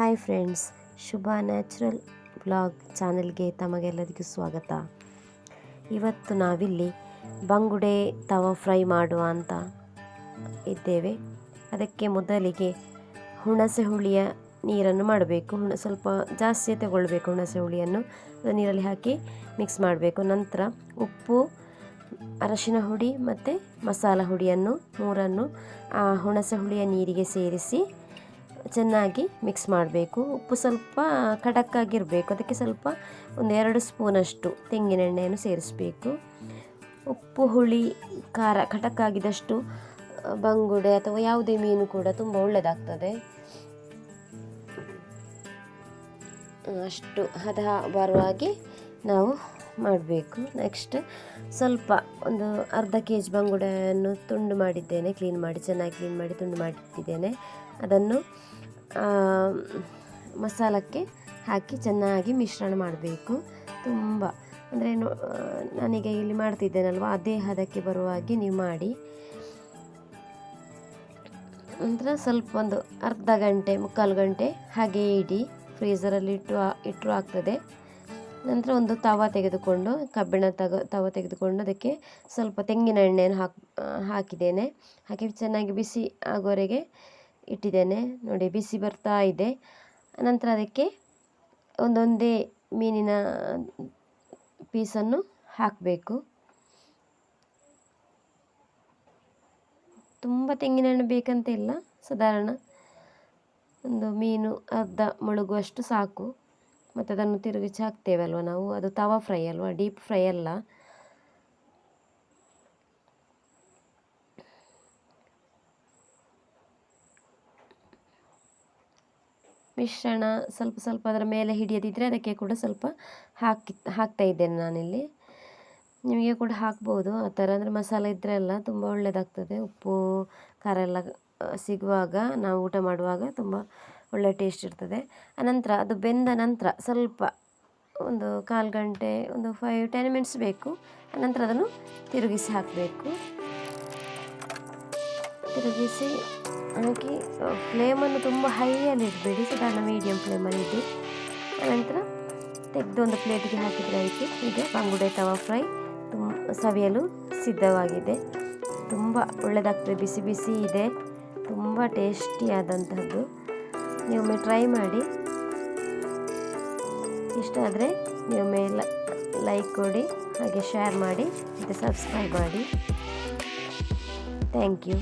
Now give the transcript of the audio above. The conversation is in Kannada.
Hi friends, Shubha natural blog ಚಾನೆಲ್ಗೆ ತಮಗೆಲ್ಲರಿಗೂ ಸ್ವಾಗತ. ಇವತ್ತು ನಾವಿಲ್ಲಿ ಬಂಗುಡೆ ತವ ಫ್ರೈ ಮಾಡುವ ಅಂತ ಇದ್ದೇವೆ. ಅದಕ್ಕೆ ಮೊದಲಿಗೆ ಹುಣಸೆ ಹುಳಿಯ ನೀರನ್ನು ಮಾಡಬೇಕು. ಹುಣ, ಸ್ವಲ್ಪ ಜಾಸ್ತಿ ತಗೊಳ್ಬೇಕು ಹುಣಸೆ ಹುಳಿಯನ್ನು. ನೀರಲ್ಲಿ ಹಾಕಿ ಮಿಕ್ಸ್ ಮಾಡಬೇಕು. ನಂತರ ಉಪ್ಪು, ಅರಶಿನ ಹುಡಿ ಮತ್ತು ಮಸಾಲ ಹುಡಿಯನ್ನು, ಮೂರನ್ನು ಹುಣಸೆ ಹುಳಿಯ ನೀರಿಗೆ ಸೇರಿಸಿ ಚೆನ್ನಾಗಿ ಮಿಕ್ಸ್ ಮಾಡಬೇಕು. ಉಪ್ಪು ಸ್ವಲ್ಪ ಖಡಕ್ಕಾಗಿರಬೇಕು. ಅದಕ್ಕೆ ಸ್ವಲ್ಪ ಒಂದು ಎರಡು ಸ್ಪೂನಷ್ಟು ತೆಂಗಿನೆಣ್ಣೆಯನ್ನು ಸೇರಿಸಬೇಕು. ಉಪ್ಪು, ಹುಳಿ, ಖಾರ ಖಡಕ್ಕಾಗಿದ್ದಷ್ಟು ಬಂಗುಡೆ ಅಥವಾ ಯಾವುದೇ ಮೀನು ಕೂಡ ತುಂಬ ಒಳ್ಳೆಯದಾಗ್ತದೆ ಅಷ್ಟು ಹದ ಬರುವಾಗೆ ನಾವು ಮಾಡಬೇಕು. ನೆಕ್ಸ್ಟ್ ಸ್ವಲ್ಪ ಒಂದು ಅರ್ಧ ಕೆ ಜಿ ಬಂಗುಡೆಯನ್ನು ತುಂಡು ಮಾಡಿದ್ದೇನೆ. ಕ್ಲೀನ್ ಮಾಡಿ, ಚೆನ್ನಾಗಿ ಕ್ಲೀನ್ ಮಾಡಿ ತುಂಡು ಮಾಡಿಟ್ಟಿದ್ದೇನೆ. ಅದನ್ನು ಮಸಾಲಕ್ಕೆ ಹಾಕಿ ಚೆನ್ನಾಗಿ ಮಿಶ್ರಣ ಮಾಡಬೇಕು. ತುಂಬ, ಅಂದರೆ ನಾನೀಗ ಇಲ್ಲಿ ಮಾಡ್ತಿದ್ದೇನಲ್ವ ಅದೇ ಹದಕ್ಕೆ ಬರುವ ಹಾಗೆ ನೀವು ಮಾಡಿ. ನಂತರ ಸ್ವಲ್ಪ ಒಂದು ಅರ್ಧ ಗಂಟೆ, ಮುಕ್ಕಾಲು ಗಂಟೆ ಹಾಗೆ ಇಡಿ. ಫ್ರೀಝರಲ್ಲಿ ಇಟ್ಟು ಇಟ್ಟರು ಆಗ್ತದೆ. ನಂತರ ಒಂದು ತವ ತೆಗೆದುಕೊಂಡು, ಕಬ್ಬಿಣ ತಗ, ತವ ತೆಗೆದುಕೊಂಡು ಅದಕ್ಕೆ ಸ್ವಲ್ಪ ತೆಂಗಿನ ಎಣ್ಣೆಯನ್ನು ಹಾಕಿ ಹಾಕಿದ್ದೇನೆ. ಹಾಕಿ ಚೆನ್ನಾಗಿ ಬಿಸಿ ಆಗೋವರೆಗೆ ಇಟ್ಟಿದ್ದೇನೆ. ನೋಡಿ, ಬಿಸಿ ಬರ್ತಾ ಇದೆ. ನಂತರ ಅದಕ್ಕೆ ಒಂದೊಂದೇ ಮೀನಿನ ಪೀಸನ್ನು ಹಾಕಬೇಕು. ತುಂಬ ತೆಂಗಿನ ಎಣ್ಣೆ ಬೇಕಂತ ಇಲ್ಲ. ಸಾಧಾರಣ ಒಂದು ಮೀನು ಅರ್ಧ ಮುಳುಗುವಷ್ಟು ಸಾಕು. ಮತ್ತು ಅದನ್ನು ತಿರುಗಿಸಿ ಹಾಕ್ತೇವಲ್ವ ನಾವು? ಅದು ತವಾ ಫ್ರೈ ಅಲ್ವಾ? ಡೀಪ್ ಫ್ರೈ ಅಲ್ಲ. ಮಿಶ್ರಣ ಸ್ವಲ್ಪ ಸ್ವಲ್ಪ ಅದರ ಮೇಲೆ ಹಿಡಿಯದಿದ್ದರೆ ಅದಕ್ಕೆ ಕೂಡ ಸ್ವಲ್ಪ ಹಾಕಿ, ಹಾಕ್ತಾ ಇದ್ದೇನೆ ನಾನಿಲ್ಲಿ. ನಿಮಗೆ ಕೂಡ ಹಾಕ್ಬೋದು. ಆ ಥರ ಅಂದರೆ ಮಸಾಲೆ ಇದ್ದರೆ ಎಲ್ಲ ತುಂಬ ಒಳ್ಳೆಯದಾಗ್ತದೆ ಉಪ್ಪು, ಖಾರ ಎಲ್ಲ ಸಿಗುವಾಗ ನಾವು ಊಟ ಮಾಡುವಾಗ ತುಂಬ ಒಳ್ಳೆ ಟೇಸ್ಟ್ ಇರ್ತದೆ. ಅನಂತರ ಅದು ಬೆಂದ ನಂತರ ಸ್ವಲ್ಪ ಒಂದು ಕಾಲು ಗಂಟೆ, ಒಂದು ಫೈವ್ ಟೆನ್ ಮಿನಿಟ್ಸ್ ಬೇಕು. ಅನಂತರ ಅದನ್ನು ತಿರುಗಿಸಿ ಹಾಕಬೇಕು. ತಿರುಗಿಸಿ ಹಾಕಿ ಫ್ಲೇಮನ್ನು ತುಂಬ ಹೈಯಲ್ಲಿ ಇಡಬೇಡಿ. ಸಾಧಾರಣ ಮೀಡಿಯಮ್ ಫ್ಲೇಮಲ್ಲಿ ಇಡಿ. ಅನಂತರ ತೆಗೆದು ಒಂದು ಪ್ಲೇಟಿಗೆ ಹಾಕಿದರೆ ಆಯಿತು. ಈಗ ಬಂಗುಡೆ ತವಾ ಫ್ರೈ ತುಂಬ ಸವಿಯಲು ಸಿದ್ಧವಾಗಿದೆ. ತುಂಬ ಒಳ್ಳೆಯದಾಗ್ತದೆ ಬಿಸಿ ಬಿಸಿ ಇದೆ. ತುಂಬ ಟೇಸ್ಟಿಯಾದಂಥದ್ದು ನೀವೊಮ್ಮೆ ಟ್ರೈ ಮಾಡಿ. ಇಷ್ಟ ಆದರೆ ನೀವೊಮ್ಮೆ ಲೈಕ್ ಕೊಡಿ, ಹಾಗೆ ಶೇರ್ ಮಾಡಿ, ಮತ್ತು ಸಬ್ಸ್ಕ್ರೈಬ್ ಮಾಡಿ. Thank you